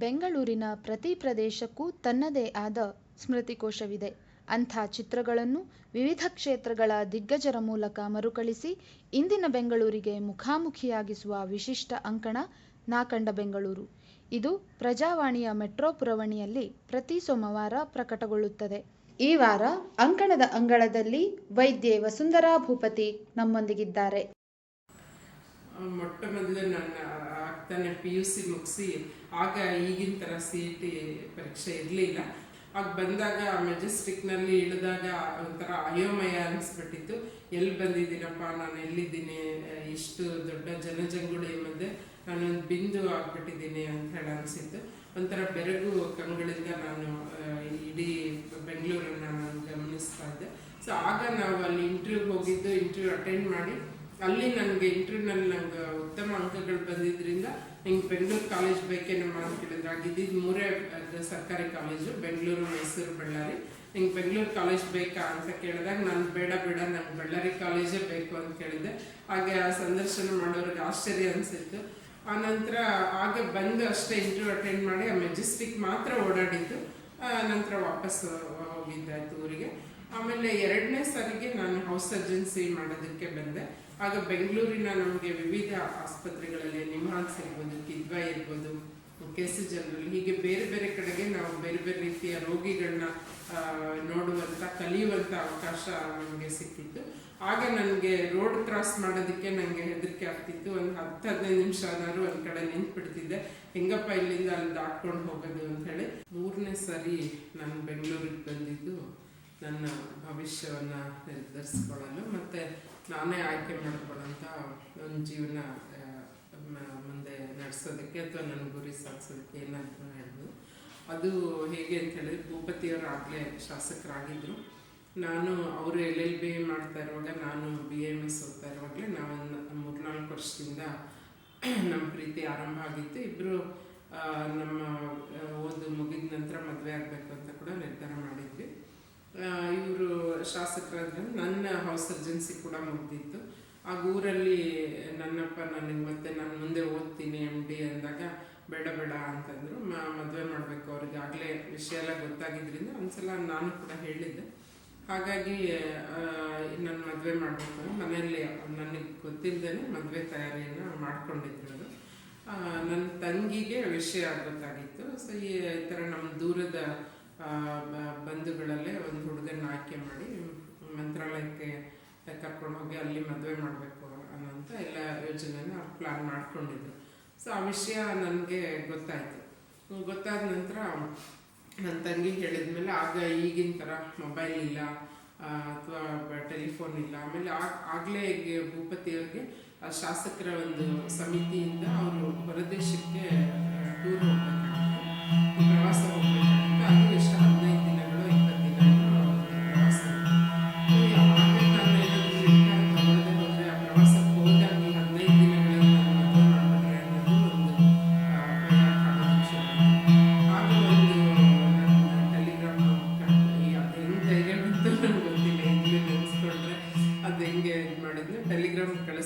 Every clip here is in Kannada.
ಬೆಂಗಳೂರಿನ ಪ್ರತಿ ಪ್ರದೇಶಕ್ಕೂ ತನ್ನದೇ ಆದ ಸ್ಮೃತಿಕೋಶವಿದೆ. ಅಂಥ ಚಿತ್ರಗಳನ್ನು ವಿವಿಧ ಕ್ಷೇತ್ರಗಳ ದಿಗ್ಗಜರ ಮೂಲಕ ಮರುಕಳಿಸಿ ಇಂದಿನ ಬೆಂಗಳೂರಿಗೆ ಮುಖಾಮುಖಿಯಾಗಿಸುವ ವಿಶಿಷ್ಟ ಅಂಕಣ ನಾಕಂಡ ಬೆಂಗಳೂರು. ಇದು ಪ್ರಜಾವಾಣಿಯ ಮೆಟ್ರೋ ಪುರವಣಿಯಲ್ಲಿ ಪ್ರತಿ ಸೋಮವಾರ ಪ್ರಕಟಗೊಳ್ಳುತ್ತದೆ. ಈ ವಾರ ಅಂಕಣದ ಅಂಗಳದಲ್ಲಿ ವೈದ್ಯೆ ವಸುಂಧರಾ ಭೂಪತಿ ನಮ್ಮೊಂದಿಗಿದ್ದಾರೆ. ಆಗ್ತಾನೆ ಪಿ ಯು ಸಿ ಮುಗಿಸಿ, ಆಗ ಈಗಿನ ಥರ ಸಿ ಇ ಟಿ ಪರೀಕ್ಷೆ ಇರಲಿಲ್ಲ. ಆಗ ಬಂದಾಗ ಮೆಜೆಸ್ಟಿಕ್ನಲ್ಲಿ ಇಳಿದಾಗ ಒಂಥರ ಅಯೋಮಯ ಅನ್ನಿಸ್ಬಿಟ್ಟಿತ್ತು ಎಲ್ಲಿ ಬಂದಿದ್ದೀನಪ್ಪ? ನಾನು ಎಲ್ಲಿದ್ದೀನಿ? ಇಷ್ಟು ದೊಡ್ಡ ಜನಜಂಗುಳಿ ಮಧ್ಯೆ ನಾನೊಂದು ಬಿಂದು ಆಗ್ಬಿಟ್ಟಿದ್ದೀನಿ ಅಂತ ಹೇಳಿ ಅನಿಸಿತ್ತು. ಒಂಥರ ಬೆರಗು ಕಂಗಳಿಂದ ನಾನು ಇಡೀ ಬೆಂಗಳೂರನ್ನು ನಾನು ಗಮನಿಸ್ತಾ ಇದ್ದೆ. ಸೊ ಆಗ ನಾವು ಅಲ್ಲಿ ಇಂಟರ್ವ್ಯೂಗೆ ಹೋಗಿದ್ದು ಇಂಟರ್ವ್ಯೂ ಅಟೆಂಡ್ ಮಾಡಿ ಅಲ್ಲಿ ನನಗೆ ಇಂಟರ್ವ್ಯೂನಲ್ಲಿ ನಂಗೆ ಉತ್ತಮ ಅಂಕಗಳು ಬಂದಿದ್ದರಿಂದ ನಿಂಗೆ ಬೆಂಗಳೂರು ಕಾಲೇಜ್ ಬೇಕೇನಮ್ಮ ಅಂತ ಕೇಳಿದ್ರೆ. ಆಗಿದ್ದು ಮೂರೇ ಸರ್ಕಾರಿ ಕಾಲೇಜು ಬೆಂಗಳೂರು, ಮೈಸೂರು, ಬಳ್ಳಾರಿ. ನಿಂಗೆ ಬೆಂಗಳೂರು ಕಾಲೇಜ್ ಬೇಕಾ ಅಂತ ಕೇಳಿದಾಗ, ನಾನು ಬೇಡ ಬೇಡ, ನಂಗೆ ಬಳ್ಳಾರಿ ಕಾಲೇಜೇ ಬೇಕು ಅಂತ ಕೇಳಿದ್ದೆ. ಹಾಗೆ ಆ ಸಂದರ್ಶನ ಮಾಡೋರಿಗೆ ಆಶ್ಚರ್ಯ ಅನಿಸಿತ್ತು. ಆನಂತರ ಆಗ ಬಂದು ಅಷ್ಟೇ ಇಂಟರ್ವ್ಯೂ ಅಟೆಂಡ್ ಮಾಡಿ ಆ ಮೆಜೆಸ್ಟಿಕ್ ಮಾತ್ರ ಓಡಾಡಿದ್ದು. ನಂತರ ವಾಪಸ್ ಹೋಗಿದ್ದಾಯ್ತು ಊರಿಗೆ ಆಮೇಲೆ ಎರಡನೇ ಸಾರಿಗೆ ನಾನು ಹೌಸ್ ಸರ್ಜನ್ಸಿ ಮಾಡೋದಕ್ಕೆ ಬಂದೆ. ಆಗ ಬೆಂಗಳೂರಿನ ನಮಗೆ ವಿವಿಧ ಆಸ್ಪತ್ರೆಗಳಲ್ಲಿ ನಿಮ್ಹಾನ್ಸ್ ಇರ್ಬೋದು, ಕಿದ್ವಾ ಇರ್ಬೋದು ಕೆ ಸಿ ಜನರಲ್ ಹೀಗೆ ಬೇರೆ ಬೇರೆ ಕಡೆಗೆ ನಾವು ಬೇರೆ ಬೇರೆ ರೀತಿಯ ರೋಗಿಗಳನ್ನ ನೋಡುವಂಥ ಕಲಿಯುವಂಥ ಅವಕಾಶ ನಮಗೆ ಸಿಕ್ಕಿತ್ತು. ಆಗ ನನಗೆ ರೋಡ್ ಕ್ರಾಸ್ ಮಾಡೋದಕ್ಕೆ ನನಗೆ ಹೆದರಿಕೆ ಆಗ್ತಿತ್ತು. ಒಂದು ಹತ್ತು, ಹದಿನೈದು ನಿಮಿಷ ಆದರೂ ಒಂದು ಕಡೆ ನಿಂತ್ಬಿಡ್ತಿದ್ದೆ. ಹೆಂಗಪ್ಪ ಇಲ್ಲಿಂದ ಅಲ್ಲಿ ದಾಟ್ಕೊಂಡು ಹೋಗೋದು ಅಂತ ಹೇಳಿ ಮೂರನೇ ಸರಿ ನಾನು ಬೆಂಗಳೂರಿಗೆ ಬಂದಿದ್ದು. ನನ್ನ ಭವಿಷ್ಯವನ್ನು ನಿರ್ಧರಿಸ್ಕೊಳ್ಳಲು. ಮತ್ತು ನಾನೇ ಆಯ್ಕೆ ಮಾಡ್ಕೊಳ್ಳೋಂಥ ನನ್ನ ಜೀವನ ಮುಂದೆ ನಡೆಸೋದಕ್ಕೆ ಅಥವಾ ನನ್ನ ಗುರಿ ಸಾಧಿಸೋದಕ್ಕೆ ಏನಾದರೂ ಹೇಳ್ಬೋದು ಅದು ಹೇಗೆ ಅಂತ ಹೇಳಿದ್ರೆ ಭೂಪತಿಯವರು ಆಗಲೇ ಶಾಸಕರಾಗಿದ್ದರು ನಾನು ಅವರು ಎಲ್ ಎಲ್ ಬಿ ಮಾಡ್ತಾ ಇರುವಾಗ, ನಾನು ಬಿ ಎಂ ಎಸ್ ಓದ್ತಾ ಇರುವಾಗಲೇ ನಾವು ಒಂದು ಮೂರ್ನಾಲ್ಕು ವರ್ಷದಿಂದ ನಮ್ಮ ಪ್ರೀತಿ ಆರಂಭ ಆಗಿತ್ತು. ಇಬ್ಬರು ನಮ್ಮ ಓದು ಮುಗಿದ ನಂತರ ಮದುವೆ ಆಗಬೇಕು ಅಂತ ಕೂಡ ನಿರ್ಧಾರ ಮಾಡಿದ್ವಿ. ಇವರು ಶಾಸಕರಾದ್ರೆ. ನನ್ನ ಹೌಸ್ ಸರ್ಜನ್ಸಿ ಕೂಡ ಮುಗ್ದಿತ್ತು. ಆಗ ಊರಲ್ಲಿ ನನ್ನಪ್ಪ ನನಗೆ ಮತ್ತೆ ನಾನು ಮುಂದೆ ಓದ್ತೀನಿ ಎಂ ಡಿ ಅಂದಾಗ ಬೇಡ ಬೇಡ ಅಂತಂದರು. ಮದುವೆ ಮಾಡಬೇಕು ಅವ್ರಿಗೆ. ಆಗಲೇ ವಿಷಯ ಎಲ್ಲ ಗೊತ್ತಾಗಿದ್ದರಿಂದ ಒಂದ್ಸಲ ನಾನು ಕೂಡ ಹೇಳಿದ್ದೆ. ಹಾಗಾಗಿ ನನ್ನ ಮದುವೆ ಮಾಡಬೇಕು. ಮನೆಯಲ್ಲಿ ನನಗೆ ಗೊತ್ತಿಲ್ಲದೇ ಮದುವೆ ತಯಾರಿಯನ್ನು ಮಾಡ್ಕೊಂಡಿದ್ರು ಅದು ನನ್ನ ತಂಗಿಗೆ ವಿಷಯ ಗೊತ್ತಾಗಿತ್ತು. ಸೊ ಈ ಥರ ನಮ್ಮ ದೂರದ ಆ, ಬಂಧುಗಳಲ್ಲೇ ಒಂದು ಹುಡುಗನ ಆಯ್ಕೆ ಮಾಡಿ ಮಂತ್ರಾಲಯಕ್ಕೆ ಕರ್ಕೊಂಡು ಹೋಗಿ ಅಲ್ಲಿ ಮದುವೆ ಮಾಡಬೇಕು ಅನ್ನೋಂಥ ಎಲ್ಲ ಯೋಜನೆನ ಪ್ಲ್ಯಾನ್ ಮಾಡ್ಕೊಂಡಿದ್ರು. ಸೊ ಆ ವಿಷಯ ನನಗೆ ಗೊತ್ತಾಯಿತು. ಗೊತ್ತಾದ ನಂತರ ನನ್ನ ತಂಗಿ ಹೇಳಿದ್ಮೇಲೆ ಆಗ ಈಗಿನ ಥರ ಮೊಬೈಲ್ ಇಲ್ಲ ಅಥವಾ ಟೆಲಿಫೋನ್ ಇಲ್ಲ. ಆಮೇಲೆ ಆಗಲೇ ಭೂಪತಿಯವ್ರಿಗೆ ಶಾಸಕರ ಒಂದು ಸಮಿತಿಯಿಂದ ಅವರು ಹೊರದೇಶಕ್ಕೆ ಟೂರ್ ಹೋಗ್ಬೇಕಾಗಿತ್ತು. ಪ್ರವಾಸ ಹೋಗ್ಬೇಕಾಗಿತ್ತು.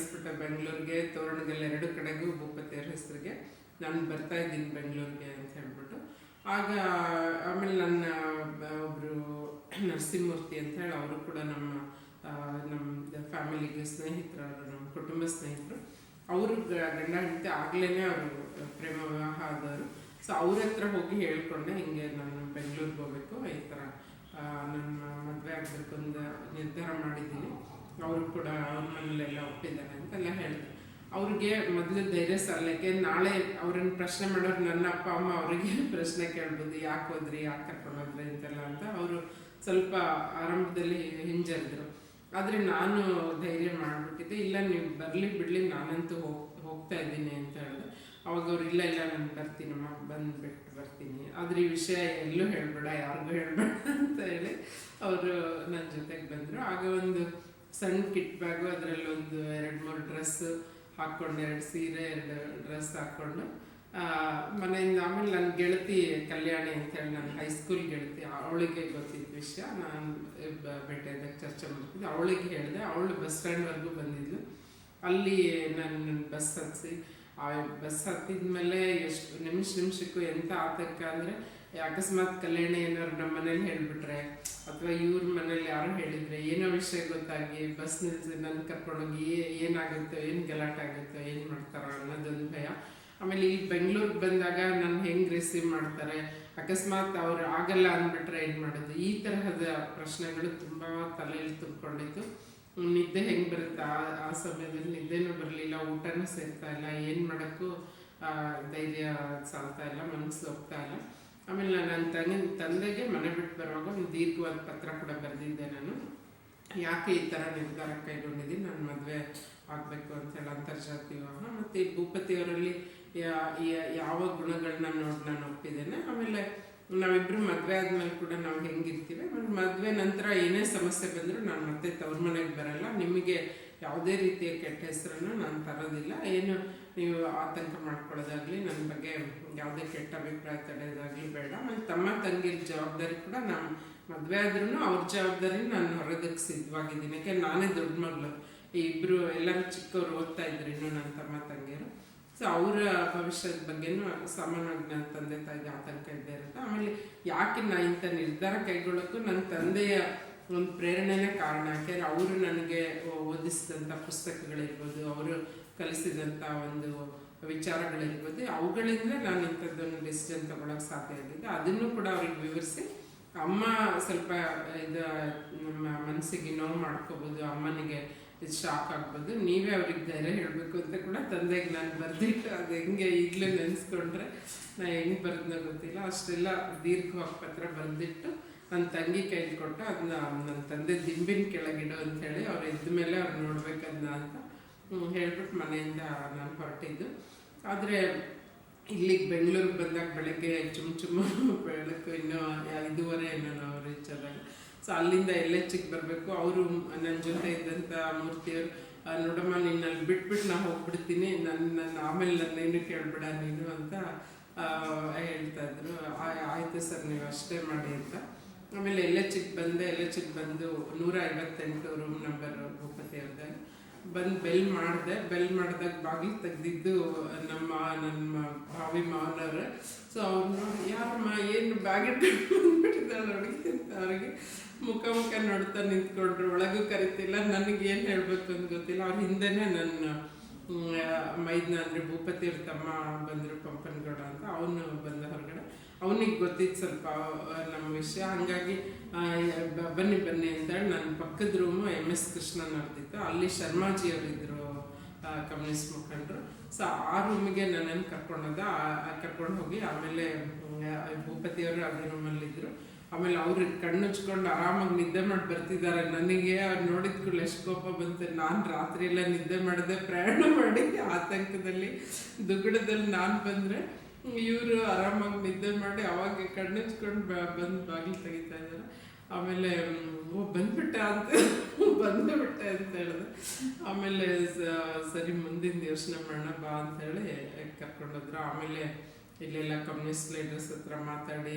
ಕಳಿಸ್ಬಿಟ್ಟೆ ಬೆಂಗಳೂರಿಗೆ, ತೋರಣಗೆಲ್ಲ ಎರಡು ಕಡೆಗೂ ಭೂಪತಿಯವ್ರ ಹೆಸರಿಗೆ ನಾನು ಬರ್ತಾ ಇದ್ದೀನಿ ಬೆಂಗಳೂರಿಗೆ ಅಂತ ಹೇಳ್ಬಿಟ್ಟು. ಆಗ ಆಮೇಲೆ ನನ್ನ ಒಬ್ಬರು ನರಸಿಂಹಮೂರ್ತಿ ಅಂತ ಹೇಳಿ ಅವರು ಕೂಡ ನಮ್ಮ ನಮ್ಮ ಫ್ಯಾಮಿಲಿಗೆ ಸ್ನೇಹಿತರು ನಮ್ಮ ಕುಟುಂಬ ಸ್ನೇಹಿತರು. ಅವರು ಗಂಡ ಹೆಂಡತಿ ಆಗ್ಲೇ ಅವರು ಪ್ರೇಮ ವಿವಾಹ ಆದವರು ಸೊ ಅವ್ರ ಹತ್ರ ಹೋಗಿ ಹೇಳ್ಕೊಂಡೆ, ಹಿಂಗೆ ನಾನು ಬೆಂಗಳೂರಿಗೆ ಹೋಗ್ಬೇಕು, ಈ ಥರ ನನ್ನ ಮದುವೆ ಆಗಬೇಕು ಅಂತ ನಿರ್ಧಾರ ಮಾಡಿದ್ದೀನಿ. ಅವರು ಕೂಡ ಅವ್ರ ಮನೇಲೆಲ್ಲ ಒಪ್ಪಿದ್ದಾರೆ ಅಂತೆಲ್ಲ ಹೇಳಿದ್ರು ಅವ್ರಿಗೆ ಮೊದಲು ಧೈರ್ಯ ಸಲ್ಲಕ್ಕೆ ನಾಳೆ ಅವ್ರನ್ನ ಪ್ರಶ್ನೆ ಮಾಡೋರು ನನ್ನ ಅಪ್ಪ, ಅಮ್ಮ ಅವರಿಗೆ ಪ್ರಶ್ನೆ ಕೇಳ್ಬೋದು, ಯಾಕೆ ಹೋದ್ರಿ, ಯಾಕೆ ಕರ್ಕೊಂಡು ಹೋದ್ರಿ ಅಂತೆಲ್ಲ ಅಂತ ಅವರು ಸ್ವಲ್ಪ ಆರಂಭದಲ್ಲಿ ಹಿಂಜರಿದ್ರು. ಆದರೆ ನಾನು ಧೈರ್ಯ ಮಾಡಿಬಿಟ್ಟಿದ್ದೆ, ಇಲ್ಲ ನೀವು ಬರಲಿ ಬಿಡಲಿ, ನಾನಂತೂ ಹೋಗ್, ಹೋಗ್ತಾ ಇದ್ದೀನಿ ಅಂತ ಹೇಳಿದೆ. ಅವಾಗ ಅವ್ರು, ಇಲ್ಲ ಇಲ್ಲ, ನಾನು ಬರ್ತೀನಮ್ಮ ಬಂದುಬಿಟ್ಟು ಬರ್ತೀನಿ. ಆದರೆ ಈ ವಿಷಯ ಎಲ್ಲೂ ಹೇಳ್ಬೇಡ, ಯಾರಿಗೂ ಹೇಳ್ಬೇಡ ಅಂತ ಹೇಳಿ ಅವರು ನನ್ನ ಜೊತೆಗೆ ಬಂದರು. ಆಗ ಒಂದು ಸಣ್ಣ ಕಿಟ್ ಬ್ಯಾಗು ಅದರಲ್ಲಿ ಒಂದು ಎರಡು, ಮೂರು ಡ್ರೆಸ್ ಹಾಕ್ಕೊಂಡು, ಎರಡು ಸೀರೆ, ಎರಡು ಡ್ರೆಸ್ ಹಾಕ್ಕೊಂಡು ಮನೆಯಿಂದ ಆಮೇಲೆ ನನ್ನ ಗೆಳತಿ ಕಲ್ಯಾಣಿ ಅಂತೇಳಿ ನನ್ನ ಹೈಸ್ಕೂಲ್ ಗೆಳತಿ, ಅವಳಿಗೆ ಗೊತ್ತಿದ್ದ ವಿಷಯ. ನಾನು ಭೇಟಿಯಾದಾಗ ಚರ್ಚೆ ಮಾಡ್ತಿದ್ದೆ. ಅವಳಿಗೆ ಹೇಳಿದೆ, ಅವಳು ಬಸ್ ಸ್ಟ್ಯಾಂಡ್ವರೆಗೂ ಬಂದಿದ್ಲು. ಅಲ್ಲಿ ನನ್ನ ಬಸ್ ಹತ್ತಿಸಿ ಆ ಬಸ್ ಹತ್ತಿದ್ಮೇಲೆ ಎಷ್ಟು ನಿಮಿಷ, ನಿಮಿಷಕ್ಕೂ ಎಂಥ ಆತಂಕ ಅಂದರೆ ಅಕಸ್ಮಾತ್ ಕಲ್ಯಾಣ ಏನಾದ್ರು ನಮ್ಮ ಮನೇಲಿ ಹೇಳ್ಬಿಟ್ರೆ, ಅಥವಾ ಇವ್ರ ಮನೇಲಿ ಯಾರು ಹೇಳಿದ್ರೆ, ಏನೋ ವಿಷಯ ಗೊತ್ತಾಗಿ ಬಸ್ ನಿಲ್ಸಿ ನನ್ನ ಕರ್ಕೊಂಡೋಗಿ ಏನಾಗುತ್ತೋ, ಏನು ಗಲಾಟೆ ಆಗುತ್ತೋ ಏನು ಮಾಡ್ತಾರೋ ಅನ್ನೋದೊಂದು ಭಯ. ಆಮೇಲೆ ಇಲ್ಲಿ ಬೆಂಗಳೂರಿಗೆ ಬಂದಾಗ ನಾನು ಹೆಂಗೆ ರಿಸೀವ್ ಮಾಡ್ತಾರೆ, ಅಕಸ್ಮಾತ್ ಅವ್ರು ಆಗಲ್ಲ ಅಂದ್ಬಿಟ್ರೆ ಏನು ಮಾಡೋದು? ಈ ತರಹದ ಪ್ರಶ್ನೆಗಳು ತುಂಬ ತಲೆಯಲ್ಲಿ ತುಂಬಿಕೊಂಡಿತ್ತು. ನಿದ್ದೆ ಹೆಂಗೆ ಬರುತ್ತೆ? ಆ ಆ ಸಮಯದಲ್ಲಿ ನಿದ್ದೆನೂ ಬರಲಿಲ್ಲ, ಊಟನೂ ಸೇರ್ತಾ ಇಲ್ಲ, ಏನು ಮಾಡೋಕ್ಕೂ ಧೈರ್ಯ ಸಾಲ್ತಾ ಇಲ್ಲ ಮನಸ್ಸು ಹೋಗ್ತಾ ಇಲ್ಲ. ಆಮೇಲೆ ನಾನು ನನ್ನ ತಂಗಿನ ತಂದೆಗೆ ಮನೆ ಬಿಟ್ಟು ಬರುವಾಗ ಒಂದು ದೀರ್ಘವಾದ ಪತ್ರ ಕೂಡ ಬರೆದಿದ್ದೆ ನಾನು. ಯಾಕೆ ಈ ಥರ ನಿರ್ಧಾರ ಕೈಗೊಂಡಿದ್ದೀನಿ ನಾನು ಮದುವೆ ಆಗಬೇಕು ಅಂತೇಳಿ ಅಂತರ್ಜಾತಿ ವಿವಾಹ ಮತ್ತು ಈ ಭೂಪತಿಯವರಲ್ಲಿ ಯಾವ ಗುಣಗಳನ್ನ ನೋಡಿ, ನಾನು ಒಪ್ಪಿದ್ದೇನೆ. ಆಮೇಲೆ ನಾವಿಬ್ಬರು ಮದುವೆ ಆದಮೇಲೆ ಕೂಡ ನಾವು ಹೆಂಗಿರ್ತೀವಿ. ಆಮೇಲೆ ಮದುವೆ ನಂತರ ಏನೇ ಸಮಸ್ಯೆ ಬಂದರೂ ನಾನು ಮತ್ತೆ ತವ್ರ ಮನೆಗೆ ಬರಲ್ಲ. ನಿಮಗೆ ಯಾವುದೇ ರೀತಿಯ ಕೆಟ್ಟ ಹೆಸರನ್ನು ನಾನು ತರೋದಿಲ್ಲ. ಏನು ನೀವು ಆತಂಕ ಮಾಡ್ಕೊಳ್ಳೋದಾಗಲಿ, ನನ್ನ ಬಗ್ಗೆ ಯಾವುದೇ ಕೆಟ್ಟ ಅಭಿಪ್ರಾಯ ತಡೆಯೋದಾಗಲಿ ಬೇಡ. ಮತ್ತು ತಮ್ಮ ತಂಗಿಯ ಜವಾಬ್ದಾರಿ ಕೂಡ ನಾನು ಮದುವೆ ಆದ್ರೂ ಅವ್ರ ಜವಾಬ್ದಾರಿ ನಾನು ಹೊರದಕ್ಕೆ ಸಿದ್ಧವಾಗಿದ್ದೀನಿ. ಯಾಕೆ ನಾನೇ ದೊಡ್ಡ ಮಗಳು. ಈ ಇಬ್ರು ಎಲ್ಲರೂ ಚಿಕ್ಕವರು ಓದ್ತಾ ಇದ್ರು ಇನ್ನು ನನ್ನ ತಮ್ಮ ತಂಗಿಯರು. ಸೊ ಅವರ ಭವಿಷ್ಯದ ಬಗ್ಗೆನೂ ಸಾಮಾನ್ಯವಾಗಿ ನನ್ನ ತಂದೆ ತಾಯಿಗೆ ಆತಂಕ ಇದ್ದೇ ಇರುತ್ತೆ. ಆಮೇಲೆ ಯಾಕೆ ನಾ ಇಂಥ ನಿರ್ಧಾರ ಕೈಗೊಳ್ಳೋಕ್ಕೂ ನನ್ನ ತಂದೆಯ ಒಂದು ಪ್ರೇರಣೆನೇ ಕಾರಣ. ಯಾಕೆಂದ್ರೆ ಅವರು ನನಗೆ ಓದಿಸಿದಂಥ ಪುಸ್ತಕಗಳಿರ್ಬೋದು, ಅವರು ಕಲಿಸಿದಂಥ ಒಂದು ವಿಚಾರಗಳಿರ್ಬೋದು, ಅವುಗಳಿಂದ ನಾನು ಇಂಥದ್ದೊಂದು ಡಿಸಿಷನ್ ತಗೊಳಕ್ಕೆ ಸಾಧ್ಯ ಆಗಿದೆ ಅದನ್ನು ಕೂಡ ಅವ್ರಿಗೆ ವಿವರಿಸಿ, ಅಮ್ಮ ಸ್ವಲ್ಪ ಇದು ನಮ್ಮ ಮನಸ್ಸಿಗೆ ನೋವು ಮಾಡ್ಕೋಬೋದು, ಅಮ್ಮನಿಗೆ ಇದು ಶಾಕ್ ಆಗ್ಬೋದು, ನೀವೇ ಅವ್ರಿಗೆ ಧೈರ್ಯ ಹೇಳಬೇಕು ಅಂತ ಕೂಡ ತಂದೆಗೆ ನಾನು ಬರ್ದಿಟ್ಟು ಅದು ಹೆಂಗೆ ಈಗಲೂ ನೆನೆಸ್ಕೊಂಡ್ರೆ ನಾ ಹೆಂಗೆ ಬರೆದ್ನೋ ಗೊತ್ತಿಲ್ಲ. ಅಷ್ಟೆಲ್ಲ ದೀರ್ಘವಾಗಿ ಪತ್ರ ಬರೆದಿಟ್ಟು ನನ್ನ ತಂಗಿ ಕೈಲಿ ಕೊಟ್ಟು ಅದನ್ನ ನನ್ನ ತಂದೆ ದಿಂಬಿನ ಕೆಳಗಿಡು ಅಂತ ಹೇಳಿ ಅವ್ರು ಇದ್ದ ಮೇಲೆ ಅವ್ರು ನೋಡ್ಬೇಕದ್ನ ಅಂತ ಹೇಳ್ಬಿಟ್ಟು ಮನೆಯಿಂದ ನಾನು ಹೊರಟಿದ್ದು. ಆದರೆ ಇಲ್ಲಿಗೆ ಬೆಂಗಳೂರಿಗೆ ಬಂದಾಗ ಬೆಳಗ್ಗೆ ಚುಮ್ ಚುಮ್ಮ ಬೆಳಕು ಇನ್ನೂ ಐದೂವರೆ ಏನೋ ರೀಚ್ ಆದಾಗ ಸೊ ಅಲ್ಲಿಂದ ಎಲ್ಲ ಚಿಕ್ಕ ಬರಬೇಕು, ಅವರು ನನ್ನ ಜೊತೆ ಇದ್ದಂಥ ಮೂರ್ತಿಯವರು ನೋಡಮ್ಮ ನೀನು ಅಲ್ಲಿ ಬಿಟ್ಬಿಟ್ಟು ನಾ ಹೋಗ್ಬಿಡ್ತೀನಿ ನನ್ನ ನನ್ನ ಆಮೇಲೆ ನನ್ನೇನು ಕೇಳ್ಬೇಡ ನೀನು ಅಂತ ಹೇಳ್ತಾ ಇದ್ರು. ಆಯ್ತು ಸರ್, ನೀವು ಅಷ್ಟೇ ಮಾಡಿ ಅಂತ. ಆಮೇಲೆ ಎಲ್ಲೇ ಚಿಕ್ಕ ಬಂದೆ, ಎಲ್ಲೇ ಚಿಕ್ಕ ಬಂದು ನೂರ ಐವತ್ತೆಂಟು ರೂಮ್ ನಂಬರ್ ಭೂಪತಿ ಅವ್ರದ್ದೆ. ಬಂದು ಬೆಲ್ ಮಾಡಿದೆ ಬೆಲ್ ಮಾಡಿದಾಗ ಬಾಗಿಲು ತೆಗೆದಿದ್ದು ನಮ್ಮ ನನ್ನ ಭಾವಿ ಮಾವನವ್ರ. ಸೊ ಅವ್ರು ಯಾರಮ್ಮ, ಏನು ಬ್ಯಾಗ್ ಇಟ್ಕೊಂಡು ನೋಡಿ ಅಂತ ಅವ್ರಿಗೆ ಮುಖ ಮುಖ ನೋಡ್ತಾ ನಿಂತ್ಕೊಂಡ್ರು. ಒಳಗೂ ಕರಿತಿಲ್ಲ, ನನಗೆ ಏನು ಹೇಳಬೇಕು ಅಂತ ಗೊತ್ತಿಲ್ಲ. ಅವ್ರ ಹಿಂದೆನೇ ನನ್ನ ಮೈದ್ನ ಅಂದರೆ ಭೂಪತಿ ಅವ್ರ ತಮ್ಮ ಬಂದರು ಪಂಪನಗೌಡ ಅಂತ. ಅವನು ಬಂದ ಹೊರಗಡೆ. ಅವನಿಗೆ ಗೊತ್ತಿತ್ತು ಸ್ವಲ್ಪ ನಮ್ಮ ವಿಷಯ. ಹಾಗಾಗಿ ಬನ್ನಿ ಬನ್ನಿ ಅಂತೇಳಿ ನನ್ನ ಪಕ್ಕದ ರೂಮು ಎಂ ಎಸ್ ಕೃಷ್ಣನ್ ಅವ್ರದ್ದಿತ್ತು. ಅಲ್ಲಿ ಶರ್ಮಾಜಿ ಅವರಿದ್ದರು ಕಮ್ಯುನಿಸ್ಟ್ ಮುಖಂಡರು. ಸೊ ಆ ರೂಮಿಗೆ ನನ್ನನ್ನು ಕರ್ಕೊಂಡೋದ. ಕರ್ಕೊಂಡು ಹೋಗಿ ಆಮೇಲೆ ಭೂಪತಿಯವರು ಅದೇ ರೂಮಲ್ಲಿದ್ದರು ಆಮೇಲೆ ಅವ್ರು ಕಣ್ಣು ಹಚ್ಕೊಂಡು ಆರಾಮಾಗಿ ನಿದ್ದೆ ಮಾಡಿ ಬರ್ತಿದ್ದಾರೆ. ನನಗೆ ಅವ್ರು ನೋಡಿದ ಕೂಡ ಎಷ್ಟು ಕೋಪ ಬಂತು. ನಾನು ರಾತ್ರಿ ಎಲ್ಲ ನಿದ್ದೆ ಮಾಡದೆ ಪ್ರಯಾಣ ಮಾಡಿ ಆತಂಕದಲ್ಲಿ ದುಗುಡದಲ್ಲಿ ನಾನು ಬಂದರೆ ಇವರು ಆರಾಮಾಗಿ ನಿದ್ದೆ ಮಾಡಿ ಅವಾಗ ಕಣ್ಣು ಹಚ್ಕೊಂಡು ಬಂದು ಬಾಗಿಲು ತೆಗಿತಾ ಇದ್ದಾರೆ ಆಮೇಲೆ ಓ, ಬಂದ್ಬಿಟ್ಟ ಅಂತ ಬಂದೇ ಬಿಟ್ಟೆ ಅಂತ ಹೇಳಿದೆ ಆಮೇಲೆ ಸರಿ, ಮುಂದಿನ ಯೋಚನೆ ಮಾಡೋಣ ಬಾ ಅಂತ ಹೇಳಿ ಕರ್ಕೊಂಡೋದ್ರು ಆಮೇಲೆ ಇಲ್ಲೆಲ್ಲ ಕಮ್ಯುನಿಸ್ಟ್ ಲೀಡರ್ಸ್ ಹತ್ರ ಮಾತಾಡಿ,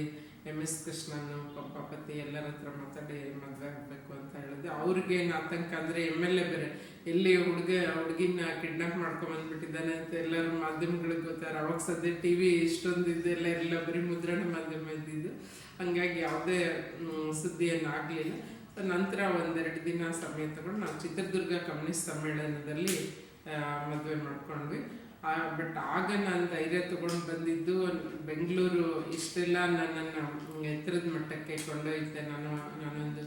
ಎಂ ಎಸ್ ಕೃಷ್ಣನ್ ಪಪ್ಪಾಪತಿ ಎಲ್ಲರ ಹತ್ರ ಮಾತಾಡಿ ಮದುವೆ ಆಗಬೇಕು ಅಂತ ಹೇಳಿದೆ ಅವ್ರಿಗೇನು ಆತಂಕ ಅಂದರೆ ಎಂ ಎಲ್ ಎ ಬೇರೆ. ಎಲ್ಲಿ ಹುಡುಗ, ಹುಡುಗಿನ ಕಿಡ್ನಾಪ್ ಮಾಡ್ಕೊಂಡ್ ಬಂದ್ಬಿಟ್ಟಿದ್ದಾನೆ ಅಂತ ಎಲ್ಲರೂ ಮಾಧ್ಯಮಗಳಿಗೆ ಗೊತ್ತಾರೆ ಅವಾಗ ಸದ್ಯ ಟಿ ವಿ ಇಷ್ಟೊಂದು ಇದೆಲ್ಲ ಎಲ್ಲ ಬರೀ ಮುದ್ರಣ ಮಾಧ್ಯಮ ಇದ್ದಿದ್ದು. ಹಂಗಾಗಿ ಯಾವುದೇ ಸುದ್ದಿಯನ್ನು ಆಗಲಿಲ್ಲ. ನಂತರ ಒಂದೆರಡು ದಿನ ಸಮಯ ತಗೊಂಡು ನಾವು ಚಿತ್ರದುರ್ಗ ಕಮ್ಯುನಿಸ್ಟ್ ಸಮ್ಮೇಳನದಲ್ಲಿ ಮದುವೆ ಮಾಡ್ಕೊಂಡ್ವಿ. ಬಟ್ ಆಗ ನಾನು ಧೈರ್ಯ ತಗೊಂಡು ಬಂದಿದ್ದು ಬೆಂಗಳೂರು ಇಷ್ಟೆಲ್ಲ, ನನ್ನನ್ನು ಎತ್ತರದ ಮಟ್ಟಕ್ಕೆ ಕೊಂಡೊಯ್ತೆ. ನಾನು, ನಾನೊಂದು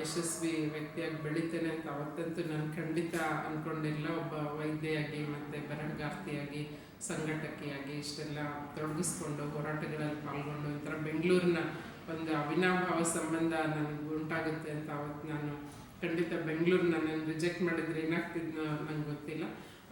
ಯಶಸ್ವಿ ವ್ಯಕ್ತಿಯಾಗಿ ಬೆಳಿತೇನೆ ಅಂತ ಅವತ್ತಂತೂ ನಾನು ಖಂಡಿತ ಅಂದ್ಕೊಂಡಿಲ್ಲ ಒಬ್ಬ ವೈದ್ಯೆಯಾಗಿ ಮತ್ತು ಬರಹಗಾರ್ತಿಯಾಗಿ, ಸಂಘಟಕಿಯಾಗಿ ಇಷ್ಟೆಲ್ಲ ತೊಡಗಿಸ್ಕೊಂಡು, ಹೋರಾಟಗಳಲ್ಲಿ ಪಾಲ್ಗೊಂಡು, ಒಂಥರ ಬೆಂಗಳೂರಿನ ಒಂದು ಅವಿನಾಭಾವ ಸಂಬಂಧ ನನಗೆ ಉಂಟಾಗುತ್ತೆ ಅಂತ ಅವತ್ತು ನಾನು ಖಂಡಿತ ಬೆಂಗಳೂರು ನನ್ನನ್ನು ರಿಜೆಕ್ಟ್ ಮಾಡಿದ್ರೆ ಏನಾಗ್ತಿದ್ನೋ ನಂಗೆ ಗೊತ್ತಿಲ್ಲ.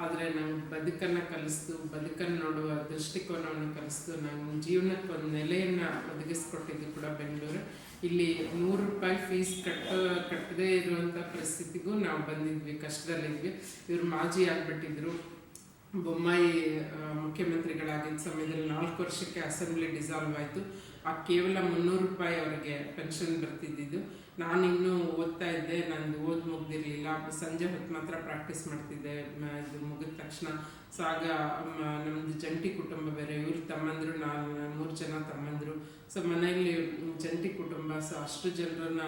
ಆದರೆ ನಂಗೆ ಬದುಕನ್ನು ಕಲಿಸ್ತು ಬದುಕನ್ನು ನೋಡುವ ದೃಷ್ಟಿಕೋನವನ್ನು ಕಲಿಸ್ತು ನನ್ನ ಜೀವನಕ್ಕೆ ಒಂದು ನೆಲೆಯನ್ನು ಒದಗಿಸ್ಕೊಟ್ಟಿದ್ದು ಕೂಡ ಬೆಂಗಳೂರು. ಇಲ್ಲಿ ನೂರು ರೂಪಾಯಿ ಫೀಸ್ ಕಟ್ಟ, ಕಟ್ಟದೇ ಇರುವಂಥ ಪರಿಸ್ಥಿತಿಗೂ ನಾವು ಬಂದಿದ್ವಿ, ಕಷ್ಟದಲ್ಲಿದ್ವಿ. ಇವರು ಮಾಜಿ ಆಗ್ಬಿಟ್ಟಿದ್ರು. ಬೊಮ್ಮಾಯಿ ಮುಖ್ಯಮಂತ್ರಿಗಳಾಗಿದ್ದ ಸಮಯದಲ್ಲಿ ನಾಲ್ಕು ವರ್ಷಕ್ಕೆ ಅಸೆಂಬ್ಲಿ ಡಿಸಾಲ್ವ್ ಆಯಿತು. ಆ ಕೇವಲ ಮುನ್ನೂರು ರೂಪಾಯಿ ಅವರಿಗೆ ಪೆನ್ಷನ್ ಬರ್ತಿದ್ದಿದ್ದು. ನಾನಿನ್ನೂ ಓದ್ತಾ ಇದ್ದೆ, ನಂದು ಓದ್ ಮುಗ್ದಿರಲಿಲ್ಲ. ಸಂಜೆ ಹೊತ್ತು ಮಾತ್ರ ಪ್ರಾಕ್ಟೀಸ್ ಮಾಡ್ತಿದ್ದೆ. ಇದು ಮುಗಿದ ತಕ್ಷಣ ಸಾಗ ನಮ್ದು ಜಂಟಿ ಕುಟುಂಬ ಬೇರೆ. ಇವರು ತಮ್ಮಂದರು, ನಾನು, ಮೂರು ಜನ ತಮ್ಮಂದರು. ಸೊ, ಮನೆಯಲ್ಲಿ ಜಂಟಿ ಕುಟುಂಬ, ಸೊ, ಅಷ್ಟು ಜನರನ್ನ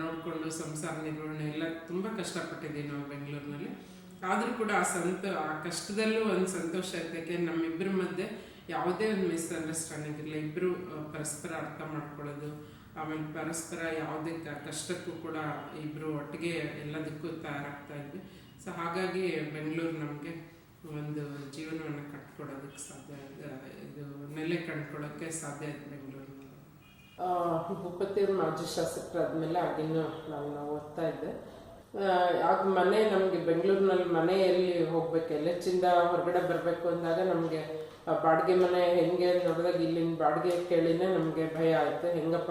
ನೋಡಿಕೊಂಡು ಸಂಸಾರ ನಿರ್ವಹಣೆ ಎಲ್ಲ ತುಂಬ ಕಷ್ಟಪಟ್ಟಿದ್ದೀವಿ ನಾವು ಬೆಂಗಳೂರಿನಲ್ಲಿ. ಆದರೂ ಕೂಡ ಆ ಸಂತ, ಆ ಕಷ್ಟದಲ್ಲೂ ಒಂದು ಸಂತೋಷ ಇತ್ತು ಯಾಕೆ ನಮ್ಮಿಬ್ಬರ ಮಧ್ಯೆ ಯಾವುದೇ ಒಂದು ಮಿಸ್ಅಂಡರ್ಸ್ಟ್ಯಾಂಡಿಂಗ್ ಇರಲಿಲ್ಲ ಇಬ್ಬರು ಪರಸ್ಪರ ಅರ್ಥ ಮಾಡ್ಕೊಳ್ಳೋದು, ಆಮೇಲೆ ಪರಸ್ಪರ ಯಾವುದೇ ಕಷ್ಟಕ್ಕೂ ಕೂಡ ಇಬ್ಬರು ಒಟ್ಟಿಗೆ ಎಲ್ಲದಕ್ಕೂ ತಯಾರಾಗ್ತಾ ಇದ್ವಿ. ಸೊ ಹಾಗಾಗಿ ಬೆಂಗಳೂರು ನಮಗೆ ಒಂದು ಜೀವನವನ್ನು ಕಟ್ಕೊಡೋದಕ್ಕೆ ಸಾಧ್ಯ ಇದು ನೆಲೆ ಕಂಡ್ಕೊಳ್ಳೋಕ್ಕೆ ಸಾಧ್ಯ ಆಯ್ತು ಬೆಂಗಳೂರಿನಲ್ಲಿ ಭೂಪತಿಯವರು ಮಾಜಿ ಶಾಸಕರಾದ್ಮೇಲೆ ಆಗಿನ ನಾನು ಓದ್ತಾ ಇದ್ದೆ. ಆಗ ಮನೆ ನಮಗೆ ಬೆಂಗಳೂರಿನಲ್ಲಿ ಮನೆಯಲ್ಲಿ ಹೋಗ್ಬೇಕು. ಎಲ್ಲೆಚ್ಚಿಂದ ಹೊರಗಡೆ ಬರಬೇಕು ಅಂದಾಗ ನಮಗೆ ಬಾಡಿಗೆ ಮನೆ ಹೆಂಗೆ ನೋಡಿದಾಗ ಇಲ್ಲಿನ ಬಾಡಿಗೆ ಕೇಳಿನೇ ನಮಗೆ ಭಯ ಆಯಿತು ಹೆಂಗಪ್ಪ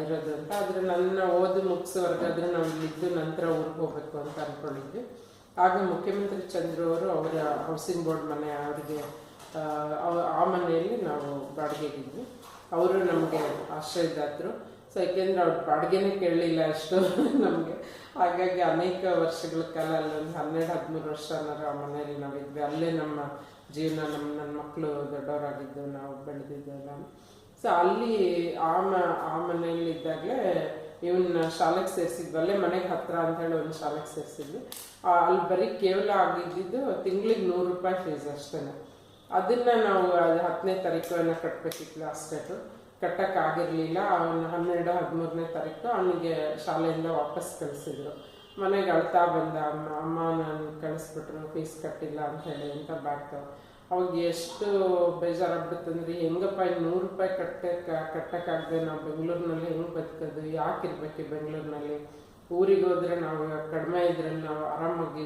ಇರೋದು ಅಂತ. ಆದರೆ ನನ್ನ ಓದು ಮುಗಿಸೋವರೆಗಾದ್ರೆ ನಾವು ಇಲ್ಲಿದ್ದು ನಂತರ ಊರಿಗೆ ಹೋಗ್ಬೇಕು ಅಂತ ಅಂದ್ಕೊಂಡಿದ್ವಿ ಆಗ ಮುಖ್ಯಮಂತ್ರಿ ಚಂದ್ರು ಅವರು ಅವರ ಹೌಸಿಂಗ್ ಬೋರ್ಡ್ ಮನೆ ಅವರಿಗೆ ಆ, ಆ ಮನೆಯಲ್ಲಿ ನಾವು ಬಾಡಿಗೆಗಿದ್ವಿ ಅವರು ನಮಗೆ ಆಶ್ರಯದಾತರು. ಸೊ ಯಾಕೆಂದ್ರೆ ಅವ್ರ ಬಾಡಿಗೆನೇ ಕೇಳಲಿಲ್ಲ ಅಷ್ಟು ನಮಗೆ. ಹಾಗಾಗಿ ಅನೇಕ ವರ್ಷಗಳ ಕಾಲ ಒಂದು ಹನ್ನೆರಡು, ಹದಿಮೂರು ವರ್ಷ ಅನ್ನೋರು ಆ ಮನೆಯಲ್ಲಿ ನಾವಿದ್ವಿ ಅಲ್ಲೇ ನಮ್ಮ ಜೀವನ, ನಮ್ಮ, ನನ್ನ ಮಕ್ಕಳು ದೊಡ್ಡವರಾಗಿದ್ದು, ನಾವು ಬೆಳೆದಿದ್ದು ಎಲ್ಲ. ಸೊ ಅಲ್ಲಿ ಆ ಮ, ಆ ಮನೆಯಲ್ಲಿ ಇದ್ದಾಗಲೇ ಇವನ್ನ ಶಾಲೆಗೆ ಸೇರಿಸಿದ್ವಿ. ಅಲ್ಲೇ ಮನೆಗೆ ಹತ್ರ ಅಂತ ಹೇಳಿ ಒಂದು ಶಾಲೆಗೆ ಸೇರಿಸಿದ್ವಿ. ಅಲ್ಲಿ ಬರೀ ಕೇವಲ ಆಗಿದ್ದಿದ್ದು ತಿಂಗಳಿಗೆ ನೂರು ರೂಪಾಯಿ ಫೀಸ್ ಅಷ್ಟೇ ಅದನ್ನು ನಾವು ಅದು ಹತ್ತನೇ ತಾರೀಕು ಏನೋ ಕಟ್ಟಬೇಕಿತ್ತು ಲಾಸ್ಟ್ ಕಟ್ಟಕ್ಕಾಗಿರಲಿಲ್ಲ. ಅವನು ಹನ್ನೆರಡು, ಹದಿಮೂರನೇ ತಾರೀಕು ಅವನಿಗೆ ಶಾಲೆಯಿಂದ ವಾಪಸ್ ಕಳಿಸಿದ್ರು. ಮನೆಗೆ ಅಳ್ತಾ ಬಂದ, ಅಮ್ಮ ಅಮ್ಮ, ನಾನು ಕಳಿಸ್ಬಿಟ್ರು, ಫೀಸ್ ಕಟ್ಟಿಲ್ಲ ಅಂತ ಹೇಳಿ ಅಂತ ಬ್ಯಾಕ್ ಅವಾಗ ಎಷ್ಟು ಬೇಜಾರಾಗ್ಬಿಟ್ಟಂದ್ರೆ ಹೆಂಗಪ್ಪ ನೂರು ರೂಪಾಯಿ ಕಟ್ಟಕ್ಕೆ ಕಟ್ಟಕ್ಕಾಗದೆ ನಾವು ಬೆಂಗಳೂರಿನಲ್ಲಿ ಹೆಂಗೆ ಬದುಕೋದು, ಯಾಕೆ ಇರ್ಬೇಕು ಬೆಂಗಳೂರಿನಲ್ಲಿ? ಊರಿಗೆ ಹೋದ್ರೆ ನಾವು ಕಡಿಮೆ ಇದ್ರೆ ನಾವು ಆರಾಮಾಗಿ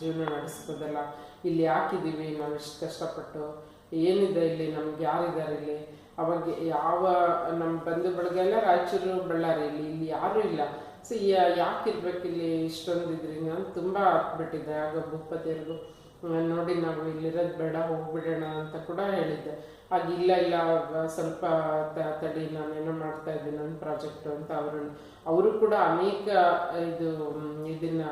ಜೀವನ ನಡೆಸ್ಬೋದಲ್ಲ. ಇಲ್ಲಿ ಯಾಕಿದ್ದೀವಿ ನಾವು ಇಷ್ಟು ಕಷ್ಟಪಟ್ಟು? ಏನಿದೆ ಇಲ್ಲಿ, ನಮ್ಗೆ ಯಾರಿದ್ದಾರೆ ಇಲ್ಲಿ? ಅವಾಗ ಯಾವ ನಮ್ಮ ಬಂಧು ಬಳಗ ಎಲ್ಲ ರಾಯಚೂರು ಬಳ್ಳಾರಿ ಇಲ್ಲಿ ಯಾರೂ ಇಲ್ಲ. ಸೊ ಯಾಕೆ ಇರ್ಬೇಕು ಇಲ್ಲಿ ಇಷ್ಟೊಂದು ಇದ್ರಿಂದ ನಾನು ತುಂಬ ಆಗ್ಬಿಟ್ಟಿದ್ದೆ ಆಗ ಭೂಪತಿಯರಿಗೂ ನೋಡಿ ನಾವು ಇಲ್ಲಿರೋದು ಬೇಡ, ಹೋಗ್ಬಿಡೋಣ ಅಂತ ಕೂಡ ಹೇಳಿದ್ದೆ. ಆಗ ಇಲ್ಲ ಇಲ್ಲ ಸ್ವಲ್ಪ ತಡಿ, ನಾನೇನೋ ಮಾಡ್ತಾ ಇದ್ದೀನಿ ನನ್ನ ಪ್ರಾಜೆಕ್ಟ್ ಅಂತ ಅವರು ಅವರು ಕೂಡ ಅನೇಕ ಇದು ಇದನ್ನ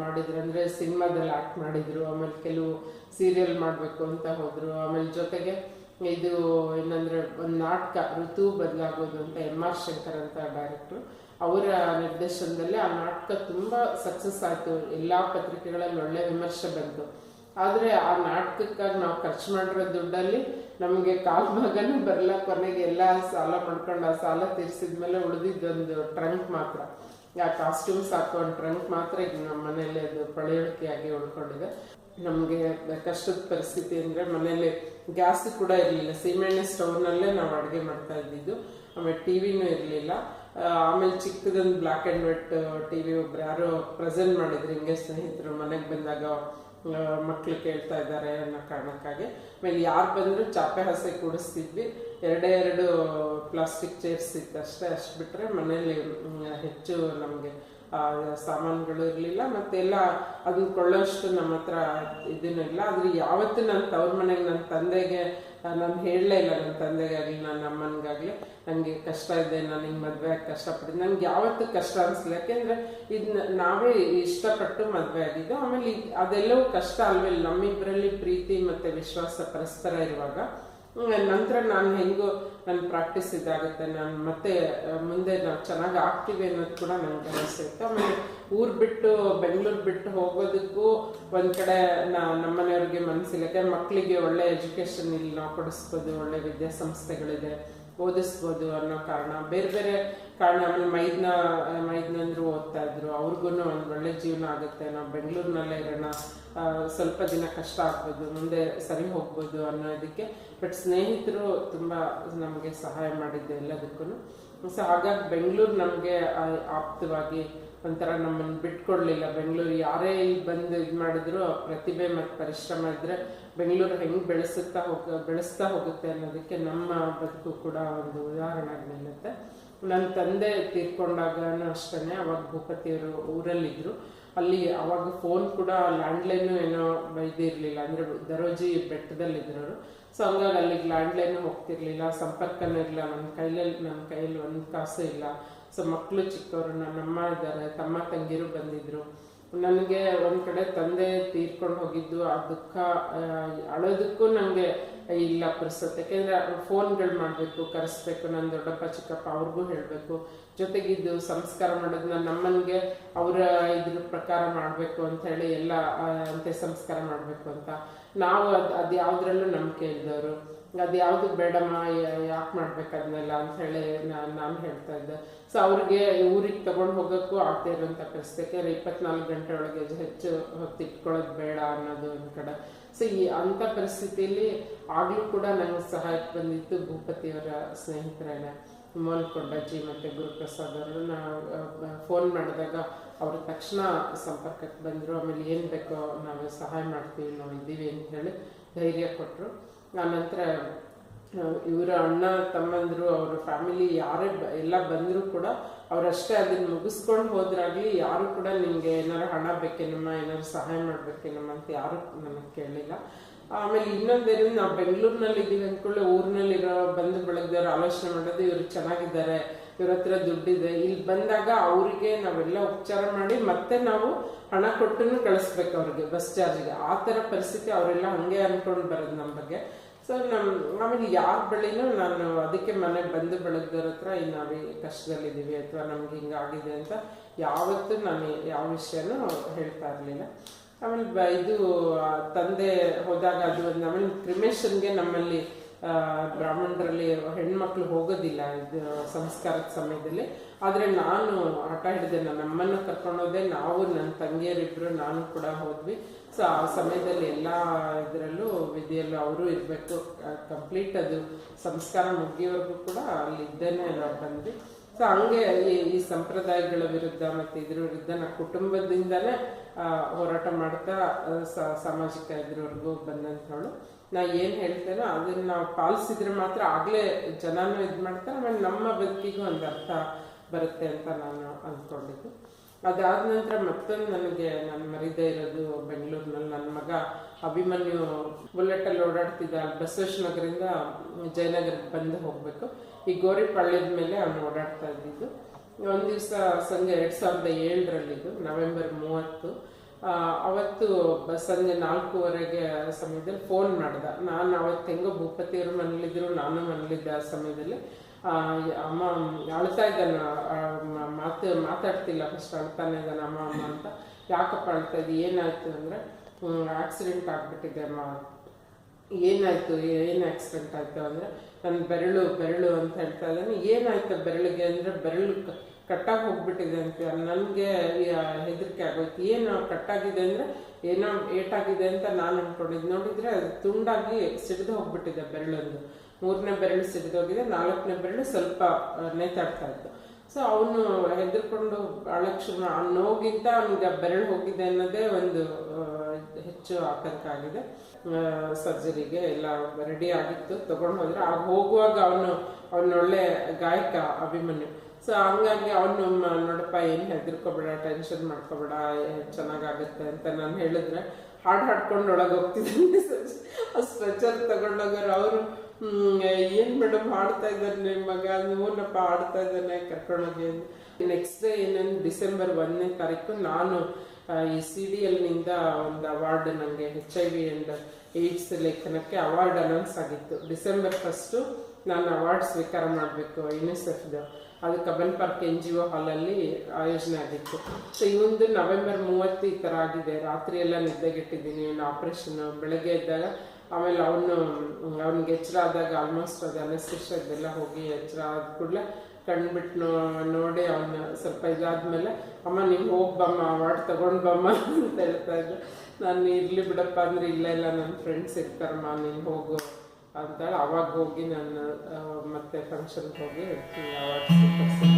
ಮಾಡಿದ್ರು. ಅಂದ್ರೆ ಸಿನಿಮಾದಲ್ಲಿ ಆಕ್ಟ್ ಮಾಡಿದ್ರು. ಆಮೇಲೆ ಕೆಲವು ಸೀರಿಯಲ್ ಮಾಡಬೇಕು ಅಂತ ಹೋದರು. ಆಮೇಲೆ ಜೊತೆಗೆ ಇದು ಏನಂದ್ರೆ ಒಂದು ನಾಟಕ, ಋತು ಬದಲಾಗೋದು ಅಂತ ಎಂ ಆರ್ ಶಂಕರ್ ಅಂತ ಡೈರೆಕ್ಟ್ರು ಅವರ ನಿರ್ದೇಶನದಲ್ಲಿ ಆ ನಾಟಕ ತುಂಬಾ ಸಕ್ಸಸ್ ಆಯ್ತು. ಎಲ್ಲಾ ಪತ್ರಿಕೆಗಳಲ್ಲಿ ಒಳ್ಳೆ ವಿಮರ್ಶೆ ಬಂತು. ಆದ್ರೆ ಆ ನಾಟಕಕ್ಕಾಗಿ ನಾವು ಖರ್ಚು ಮಾಡಿರೋ ದುಡ್ಡಲ್ಲಿ ನಮಗೆ ಕಾಲ್ ಭಾಗನೂ ಬರಲ್ಲ, ಕೊನೆಗೆ ಎಲ್ಲ ಸಾಲ ಮಾಡ್ಕೊಂಡು ಆ ಸಾಲ ತೀರ್ಸಿದ್ಮೇಲೆ ಉಳಿದಿದ್ದೊಂದು ಟ್ರಂಕ್ ಮಾತ್ರ. ಆ ಕಾಸ್ಟ್ಯೂಮ್ಸ್ ಹಾಕೊಂಡು ಟ್ರಂಕ್ ಮಾತ್ರ ಈಗ ನಮ್ಮ ಮನೆಯಲ್ಲಿ ಅದು ಪಳೆಯುಳಿಕೆಯಾಗಿ ಉಳ್ಕೊಂಡಿದೆ. ನಮಗೆ ಕಷ್ಟದ ಪರಿಸ್ಥಿತಿ ಅಂದರೆ ಮನೇಲಿ ಗ್ಯಾಸ್ ಕೂಡ ಇರಲಿಲ್ಲ. ಸೀಮೆಣ್ಣೆ ಸ್ಟವ್ನಲ್ಲೇ ನಾವು ಅಡುಗೆ ಮಾಡ್ತಾ ಇದ್ದಿದ್ದು. ಆಮೇಲೆ ಟಿ ವಿನೂ ಇರಲಿಲ್ಲ. ಆಮೇಲೆ ಚಿಕ್ಕದೊಂದು black and white T V ಒಬ್ರು ಯಾರೋ ಪ್ರೆಸೆಂಟ್ ಮಾಡಿದ್ರು. ಹಿಂಗೆ ಸ್ನೇಹಿತರು ಮನೆಗೆ ಬಂದಾಗ ಮಕ್ಕಳು ಕೇಳ್ತಾ ಇದ್ದಾರೆ ಅನ್ನೋ ಕಾರಣಕ್ಕಾಗಿ. ಆಮೇಲೆ ಯಾರು ಬಂದರೂ ಚಾಪೆ ಹಸೆ ಕೂಡಿಸ್ತಿದ್ವಿ. ಎರಡೇ ಎರಡು ಪ್ಲಾಸ್ಟಿಕ್ ಚೇರ್ಸ್ ಇತ್ತು ಅಷ್ಟೇ ಅಷ್ಟು ಬಿಟ್ಟರೆ ಮನೇಲಿ ಹೆಚ್ಚು ನಮಗೆ ಸಾಮಾನುಗಳು ಇರಲಿಲ್ಲ ಮತ್ತೆಲ್ಲ ಅದನ್ನ ಕೊಳ್ಳೋಷ್ಟು ನಮ್ಮ ಹತ್ರ ಇದನ್ನು ಇಲ್ಲ. ಆದ್ರೆ ಯಾವತ್ತೂ ನನ್ನ ತವ್ರ ಮನೆಗೆ ನನ್ನ ತಂದೆಗೆ ನಾನು ಹೇಳಲೇ ಇಲ್ಲ ನನ್ನ ತಂದೆಗಾಗಲಿ ನನ್ನ ಅಮ್ಮನಿಗಾಗಲಿ. ನನಗೆ ಕಷ್ಟ ಇದೆ, ನಾನು ಹಿಂಗೆ ಮದುವೆ ಆಗಿ ಕಷ್ಟಪಟ್ಟಿದ್ದೆ ನನಗೆ ಯಾವತ್ತೂ ಕಷ್ಟ ಅನಿಸ್ಲಿಲ್ಲ. ಯಾಕೆಂದರೆ ಇದನ್ನ ನಾವೇ ಇಷ್ಟಪಟ್ಟು ಮದುವೆ ಆಗಿದ್ದು, ಆಮೇಲೆ ಅದೆಲ್ಲವೂ ಕಷ್ಟ ಅಲ್ವೇ. ನಮ್ಮಿಬ್ಬರಲ್ಲಿ ಪ್ರೀತಿ ಮತ್ತು ವಿಶ್ವಾಸ ಪರಸ್ಪರ ಇರುವಾಗ ನಂತರ ನಾನು ಹೆಂಗೋ ನನ್ನ ಪ್ರಾಕ್ಟೀಸ್ ಇದಾಗುತ್ತೆ, ನಾನು ಮತ್ತೆ ಮುಂದೆ ನಾವು ಚೆನ್ನಾಗಿ ಆಗ್ತೀವಿ ಅನ್ನೋದು ಕೂಡ ನನಗೆ ಅನಿಸುತ್ತೆ ಆಮೇಲೆ ಊರು ಬಿಟ್ಟು, ಬೆಂಗಳೂರು ಬಿಟ್ಟು ಹೋಗೋದಕ್ಕೂ ಒಂದು ಕಡೆ ನಾ, ನಮ್ಮನೆಯವ್ರಿಗೆ ಮನಸ್ಸಿಲ್ಲ ಮಕ್ಕಳಿಗೆ ಒಳ್ಳೆ ಎಜುಕೇಷನ್ ಇಲ್ಲಿ ನಾವು ಕೊಡಿಸ್ಬೋದು, ಒಳ್ಳೆ ವಿದ್ಯಾಸಂಸ್ಥೆಗಳಿದೆ. ಓದಿಸ್ಬೋದು ಅನ್ನೋ ಕಾರಣ. ಬೇರೆ ಬೇರೆ ಕಾರಣ, ಆಮೇಲೆ ಮೈದ್ನ ಮೈದ್ನಂದ್ರು ಓದ್ತಾ ಇದ್ರು. ಅವ್ರಿಗೂ ಒಂದು ಒಳ್ಳೆ ಜೀವನ ಆಗುತ್ತೆ ನಾವು ಬೆಂಗಳೂರಿನಲ್ಲೇ ಇರೋಣ. ಸ್ವಲ್ಪ ದಿನ ಕಷ್ಟ ಆಗ್ಬೋದು, ಮುಂದೆ ಸರಿ ಹೋಗ್ಬೋದು ಅನ್ನೋದಕ್ಕೆ ಬಟ್ ಸ್ನೇಹಿತರು ತುಂಬ ನಮಗೆ ಸಹಾಯ ಮಾಡಿದ್ದು ಎಲ್ಲದಕ್ಕೂ ಸೊ ಹಾಗಾಗಿ ಬೆಂಗಳೂರು ನಮಗೆ ಆಪ್ತವಾಗಿ ಒಂಥರ ನಮ್ಮನ್ನು ಬಿಟ್ಕೊಡ್ಲಿಲ್ಲ. ಬೆಂಗಳೂರು ಯಾರೇ ಬಂದು ಇದು ಮಾಡಿದ್ರು, ಪ್ರತಿಭೆ ಮತ್ತು ಪರಿಶ್ರಮ ಇದ್ರೆ ಬೆಂಗಳೂರು ಹೆಂಗೆ ಬೆಳೆಸುತ್ತಾ ಹೋಗ, ಬೆಳೆಸ್ತಾ ಹೋಗುತ್ತೆ ಅನ್ನೋದಕ್ಕೆ ನಮ್ಮ ಬದುಕು ಕೂಡ ಒಂದು ಉದಾಹರಣೆ ನಿಲ್ಲುತ್ತೆ ನನ್ನ ತಂದೆ ತೀರ್ಕೊಂಡಾಗನೂ ಅಷ್ಟೇ ಅವಾಗ ಭೂಪತಿಯವರು ಊರಲ್ಲಿದ್ದರು ಅಲ್ಲಿ ಅವಾಗ ಫೋನ್ ಕೂಡ ಲ್ಯಾಂಡ್ಲೈನು ಏನೋ ಇದಿರಲಿಲ್ಲ. ಅಂದರೆ ದರೋಜಿ ಬೆಟ್ಟದಲ್ಲಿದ್ದರು ಸೊ ಹಂಗಾಗಿ ಅಲ್ಲಿಗೆ ಲ್ಯಾಂಡ್ಲೈನು ಹೋಗ್ತಿರ್ಲಿಲ್ಲ. ಸಂಪರ್ಕನೂ ಇರಲಿಲ್ಲ. ನನ್ನ ಕೈಲಲ್ಲಿ ನನ್ನ ಕೈಯಲ್ಲಿ ಒಂದು ಕಾಸು ಇಲ್ಲ. ಸೊ ಮಕ್ಕಳು ಚಿಕ್ಕವರು ನನ್ನ ಇದ್ದಾರೆ, ತಮ್ಮ ತಂಗಿರು ಬಂದಿದ್ರು. ನನಗೆ ಒಂದು ಕಡೆ ತಂದೆ ತೀರ್ಕೊಂಡು ಹೋಗಿದ್ದು, ಆ ದುಃಖ ಅಳೋದಕ್ಕೂ ನನಗೆ ಇಲ್ಲ ಪ್ರಸ್ತುತ ಯಾಕೆಂದ್ರೆ ಫೋನ್ಗಳು ಮಾಡಬೇಕು, ಕರೆಸ್ಬೇಕು ನನ್ನ ದೊಡ್ಡಪ್ಪ, ಚಿಕ್ಕಪ್ಪ ಅವ್ರಿಗೂ ಹೇಳಬೇಕು. ಜೊತೆಗಿದ್ದು ಸಂಸ್ಕಾರ ಮಾಡೋದು ನನ್ನ ಅಮ್ಮನಿಗೆ ಅವರ ಇದ್ರ ಪ್ರಕಾರ ಮಾಡಬೇಕು ಅಂತ ಹೇಳಿ ಎಲ್ಲ ಅಂತೆ ಸಂಸ್ಕಾರ ಮಾಡಬೇಕು ಅಂತ. ನಾವು ಅದು ಅದು ಯಾವುದ್ರಲ್ಲೂ ನಂಬಿಕೆ ಇದ್ದವರು ಅದು ಯಾವುದು ಬೇಡಮ್ಮ ಯಾಕೆ ಮಾಡ್ಬೇಕು ಅದನ್ನೆಲ್ಲ ಅಂತ ಹೇಳಿ ನಾನು ಹೇಳ್ತಾ ಇದ್ದೆ. ಸೊ ಅವ್ರಿಗೆ ಊರಿಗೆ ತಗೊಂಡು ಹೋಗೋಕ್ಕೂ ಆಗ್ತಾ ಇರುವಂತ ಪರಿಸ್ಥಿತಿ. ಇಪ್ಪತ್ನಾಲ್ಕು ಗಂಟೆ ಒಳಗೆ ಹೆಚ್ಚು ಹೊತ್ತು ಇಟ್ಕೊಳ್ಳೋದು ಬೇಡ ಅನ್ನೋದು ಒಂದು ಕಡೆ. ಸೊ ಈ ಅಂಥ ಪರಿಸ್ಥಿತಿಯಲ್ಲಿ ಆಗಲೂ ಕೂಡ ನನಗೆ ಸಹಾಯಕ್ಕೆ ಬಂದಿತ್ತು ಭೂಪತಿಯವರ ಸ್ನೇಹಿತರೇನೆ. ಮೋಲ್ ಕೊಂಡಜ್ಜಿ ಮತ್ತು ಗುರುಪ್ರಸಾದ್ ಅವರು. ನಾವು ಫೋನ್ ಮಾಡಿದಾಗ ಅವರು ತಕ್ಷಣ ಸಂಪರ್ಕಕ್ಕೆ ಬಂದರು. ಆಮೇಲೆ ಏನು ಬೇಕೋ ನಾವು ಸಹಾಯ ಮಾಡ್ತೀವಿ, ನಾವು ಇದ್ದೀವಿ ಅಂತ ಹೇಳಿ ಧೈರ್ಯ ಕೊಟ್ಟರು ಆನಂತರ ಇವರ ಅಣ್ಣ, ತಮ್ಮಂದರು, ಅವ್ರ ಫ್ಯಾಮಿಲಿ, ಯಾರೇ ಬ, ಎಲ್ಲ ಬಂದರೂ ಕೂಡ ಅವರಷ್ಟೇ ಅದನ್ನ ಮುಗಿಸ್ಕೊಂಡು ಹೋದ್ರಾಗಲಿ ಯಾರು ಕೂಡ ನಿಮಗೆ ಏನಾರು ಹಣ ಬೇಕೇನಮ್ಮ, ಏನಾರು ಸಹಾಯ ಮಾಡಬೇಕೇನಮ್ಮ ಅಂತ ಯಾರು ನನಗೆ ಕೇಳಲಿಲ್ಲ ಆಮೇಲೆ ಇನ್ನೊಂದೇನು ನಾವು ಬೆಂಗಳೂರಿನಲ್ಲಿ ಇದ್ದೀವಿ ಅಂದ್ಕೊಳ್ಳಿ, ಊರಿನಲ್ಲಿರೋ ಬಂಧು ಬಳಗದವ್ರು ಆಲೋಚನೆ ಮಾಡೋದು ಇವರು ಚೆನ್ನಾಗಿದ್ದಾರೆ ಇವ್ರ ಹತ್ರ ದುಡ್ಡಿದೆ. ಇಲ್ಲಿ ಬಂದಾಗ ಅವರಿಗೆ ನಾವೆಲ್ಲ ಉಪಚಾರ ಮಾಡಿ ಮತ್ತೆ ನಾವು ಹಣ ಕೊಟ್ಟು ಕಳಿಸ್ಬೇಕು ಅವ್ರಿಗೆ ಬಸ್ ಚಾರ್ಜ್ಗೆ. ಆ ಥರ ಪರಿಸ್ಥಿತಿ ಅವರೆಲ್ಲ ಹಂಗೆ ಅಂದ್ಕೊಂಡು ಬರೋದು ನಮ್ಮ ಬಗ್ಗೆ. ಸೊ ನಮ್ಮ ಆಮೇಲೆ ಯಾರ ಬಳಿನೂ ನಾನು ಅದಕ್ಕೆ ಮನೆಗೆ ಬಂದು ಬೆಳಗ್ದವ್ರ ಹತ್ರ ನಾವೇ ಕಷ್ಟದಲ್ಲಿದ್ದೀವಿ ಅಥವಾ ನಮ್ಗೆ ಹಿಂಗಾಗಿದೆ ಅಂತ ಯಾವತ್ತೂ ನಾನು ಯಾವ ವಿಷಯನೂ ಹೇಳ್ತಾ ಇರಲಿಲ್ಲ. ಆಮೇಲೆ ಇದು ತಂದೆ ಹೋದಾಗ ಅದು ಒಂದು ಆಮೇಲೆ ಕ್ರಿಮೇಷನ್ಗೆ ನಮ್ಮಲ್ಲಿ ಬ್ರಾಹ್ಮಣರಲ್ಲಿ ಹೆಣ್ಮಕ್ಳು ಹೋಗೋದಿಲ್ಲ ಸಂಸ್ಕಾರದ ಸಮಯದಲ್ಲಿ. ಆದರೆ ನಾನು ಆಟ ಹಿಡಿದೆ ನಮ್ಮನ್ನು ಕರ್ಕೊಂಡೋದೆ ನಾವು ನನ್ನ ತಂಗಿಯರಿಬ್ಬರು ನಾನು ಕೂಡ ಹೋದ್ವಿ. ಸೊ ಆ ಸಮಯದಲ್ಲಿ ಎಲ್ಲ ಇದರಲ್ಲೂ ವಿಧಿಯಲ್ಲೂ ಅವರು ಇರಬೇಕು. ಕಂಪ್ಲೀಟ್ ಅದು ಸಂಸ್ಕಾರ ಮುಗಿಯೋವರೆಗೂ ಕೂಡ ಅಲ್ಲಿ ಇದ್ದೇನೆ ನಾವು ಬಂದ್ವಿ. ಸೊ ಹಂಗೆ ಈ ಈ ಸಂಪ್ರದಾಯಗಳ ವಿರುದ್ಧ ಮತ್ತು ಇದ್ರ ವಿರುದ್ಧ ನಾ ಕುಟುಂಬದಿಂದಲೇ ಹೋರಾಟ ಮಾಡ್ತಾ ಸಾಮಾಜಿಕ ಇದ್ರವರೆಗೂ ಬಂದಂಥವಳು. ನಾ ಏನು ಹೇಳ್ತೇನೋ ಅದನ್ನ ನಾವು ಪಾಲಿಸಿದ್ರೆ ಮಾತ್ರ ಆಗಲೇ ಜನನೂ ಇದು ಮಾಡ್ತಾರೆ, ಆಮೇಲೆ ನಮ್ಮ ಬದುಕಿಗೂ ಒಂದು ಅರ್ಥ ಬರುತ್ತೆ ಅಂತ ನಾನು ಅಂದ್ಕೊಂಡಿದ್ದು ಅದಾದ ನಂತರ ಮತ್ತೊಂದು ನನಗೆ ನನ್ನ ಮರಿದೇ ಇರೋದು ಬೆಂಗಳೂರಿನಲ್ಲಿ. ನನ್ನ ಮಗ ಅಭಿಮನ್ಯು ಬುಲೆಟಲ್ಲಿ ಓಡಾಡ್ತಿದ್ದ ಬಸವೇಶ್ವರ ನಗರಿಂದ ಜಯನಗರಕ್ಕೆ ಬಂದು ಹೋಗಬೇಕು. ಈ ಗೋರಿಪಾಳ್ಯದ ಮೇಲೆ ಅವನು ಓಡಾಡ್ತಾ ಇದ್ದಿದ್ದು. ಒಂದು ದಿವಸ ಸಂಜೆ ಎರಡು ಸಾವಿರದ ಏಳರಲ್ಲಿದ್ದು ನವೆಂಬರ್ ಮೂವತ್ತು. ಅವತ್ತು ಸಂಜೆ ನಾಲ್ಕೂವರೆಗೆ ಸಮಯದಲ್ಲಿ ಫೋನ್ ಮಾಡ್ದ. ನಾನು ಅವತ್ತು ಹೆಂಗೋ ಭೂಪತಿಯವರು ಮನೇಲಿದ್ರು, ನಾನು ಮನೇಲಿದ್ದೆ ಆ ಸಮಯದಲ್ಲಿ. ಅಮ್ಮ, ಅಳ್ತಾ ಇದ್ದಾನ ಮಾತು, ಮಾತಾಡ್ತಿಲ್ಲ ಫಸ್ಟ್ ಅಳ್ತಾನೆ ಇದ್ದಾನೆ ಅಮ್ಮ ಅಮ್ಮ ಅಂತ. ಯಾಕಪ್ಪ ಅಳ್ತಾ ಇದ್ದು? ಏನಾಯ್ತು ಅಂದರೆ ಆಕ್ಸಿಡೆಂಟ್ ಆಗಿಬಿಟ್ಟಿದೆ ಅಮ್ಮ. ಏನಾಯ್ತು? ಏನು ಆಕ್ಸಿಡೆಂಟ್ ಆಯಿತು ಅಂದ್ರೆ ನನ್ನ ಬೆರಳು ಬೆರಳು ಅಂತ ಹೇಳ್ತಾ ಇದ್ದಾನೆ. ಏನಾಯ್ತು ಬೆರಳಿಗೆ ಅಂದ್ರೆ, ಬೆರಳು ಕಟ್ಟಾಗಿ ಹೋಗ್ಬಿಟ್ಟಿದೆ ಅಂತ ನನಗೆ ಹೆದರಿಕೆ ಆಗೋಯ್ತು. ಏನು ಕಟ್ಟಾಗಿದೆ ಅಂದರೆ, ಏನೋ ಏಟಾಗಿದೆ ಅಂತ ನಾನು ಅಂದ್ಕೊಂಡಿದ್ದು ನೋಡಿದರೆ ಅದು ತುಂಡಾಗಿ ಸಿಡಿದು ಹೋಗ್ಬಿಟ್ಟಿದೆ ಬೆರಳೊಂದು. ಮೂರನೇ ಬೆರಳು ಸಿಡಿದೋಗಿದೆ ನಾಲ್ಕನೇ ಬೆರಳು ಸ್ವಲ್ಪ ನೇತಾಡ್ತಾ ಇತ್ತು. ಸೊ ಅವನು ಹೆದರ್ಕೊಂಡು ಅಳಕ್ ಶುರು ಆ ನೋಗಿಂತ ಅವನಿಗೆ ಬೆರಳು ಹೋಗಿದೆ ಅನ್ನೋದೇ ಒಂದು ಹೆಚ್ಚು ಆತಂಕ ಆಗಿದೆ ಸರ್ಜರಿಗೆ ಎಲ್ಲ ರೆಡಿ ಆಗಿತ್ತು, ತಗೊಂಡು ಹೋದ್ರೆ. ಆಗ ಹೋಗುವಾಗ ಅವನು, ಅವನೊಳ್ಳೆ ಗಾಯಕ ಅಭಿಮನ್ಯು ಸೊ ಹಂಗಾಗಿ ಅವನು ನೋಡಪ್ಪ, ಏನು ಹೆದರ್ಕೋಬೇಡ ಟೆನ್ಷನ್ ಮಾಡ್ಕೋಬೇಡ ಚೆನ್ನಾಗಾಗುತ್ತೆ ಅಂತ ನಾನು ಹೇಳಿದ್ರೆ ಹಾಡು ಹಾಡ್ಕೊಂಡು ಒಳಗೆ ಹೋಗ್ತಿದ್ದೀನಿ ಆ ಸ್ಟ್ರೆಚರ್ ತಗೊಂಡೋಗೋರು ಅವರು ಏನು ಮೇಡಮ್ ಹಾಡ್ತಾ ಇದ್ದಾರೆ ನಿಮ್ಮ ಮಗ? ಮೂನಪ್ಪ ಹಾಡ್ತಾ ಇದ್ದಾನೆ ಕರ್ಕೊಂಡೋಗಿ ನೆಕ್ಸ್ಟ್ ಡೇ ಏನಂದ್ರೆ ಡಿಸೆಂಬರ್ ಒಂದನೇ ತಾರೀಕು ನಾನು ಈ ಸಿ ಡಿ ಎಲ್ನಿಂದ ಒಂದು ಅವಾರ್ಡ್ ನನಗೆ H I V and AIDS ಲೇಖನಕ್ಕೆ award announce ಆಗಿತ್ತು. ಡಿಸೆಂಬರ್ ಫಸ್ಟು ನಾನು ಅವಾರ್ಡ್ ಸ್ವೀಕಾರ ಮಾಡಬೇಕು ಯುನಿಸೆಫ್ದು ಅದು Cubbon park N G O ಹಾಲಲ್ಲಿ ಆಯೋಜನೆ ಆಗಿತ್ತು. ಸೊ ಇವೊಂದು ನವೆಂಬರ್ ಮೂವತ್ತು ಈ ಥರ ಆಗಿದೆ. ರಾತ್ರಿ ಎಲ್ಲ ನಿದ್ದೆಗೆಟ್ಟಿದ್ದೀನಿ ಇವ್ನು ಆಪ್ರೇಷನ್ ಬೆಳಗ್ಗೆ ಇದ್ದಾಗ ಆಮೇಲೆ ಅವನು, ಅವ್ನಿಗೆ ಎಚ್ಚರ ಆದಾಗ ಆಲ್ಮೋಸ್ಟ್ ಅದು ಅನಸ್ತಿಷ್ಟ ಅದೆಲ್ಲ ಹೋಗಿ ಎಚ್ಚರ ಆದ ಕೂಡಲೇ ಕಣ್ಬಿಟ್ಟು ನೋ, ನೋಡಿ ಅವನ ಸ್ವಲ್ಪ ಇದಾದ್ಮೇಲೆ, ಅಮ್ಮ, ನೀವು ಹೋಗಿ ಬಮ್ಮ ಅವಾರ್ಡ್ ತಗೊಂಡು ಬಮ್ಮ ಅಂತ ಹೇಳ್ತಾ ಇದ್ದೆ ನಾನು ಇರಲಿ ಬಿಡಪ್ಪ, ಅಂದರೆ ಇಲ್ಲ ಇಲ್ಲ ನನ್ನ ಫ್ರೆಂಡ್ಸ್ ಇರ್ತಾರಮ್ಮ ನೀನು ಹೋಗು. ಅಂತ ಅವಾಗ ಹೋಗಿ ನಾನು ಮತ್ತೆ ಫಂಕ್ಷನ್ಗೆ ಹೋಗಿ ಅವಾಗ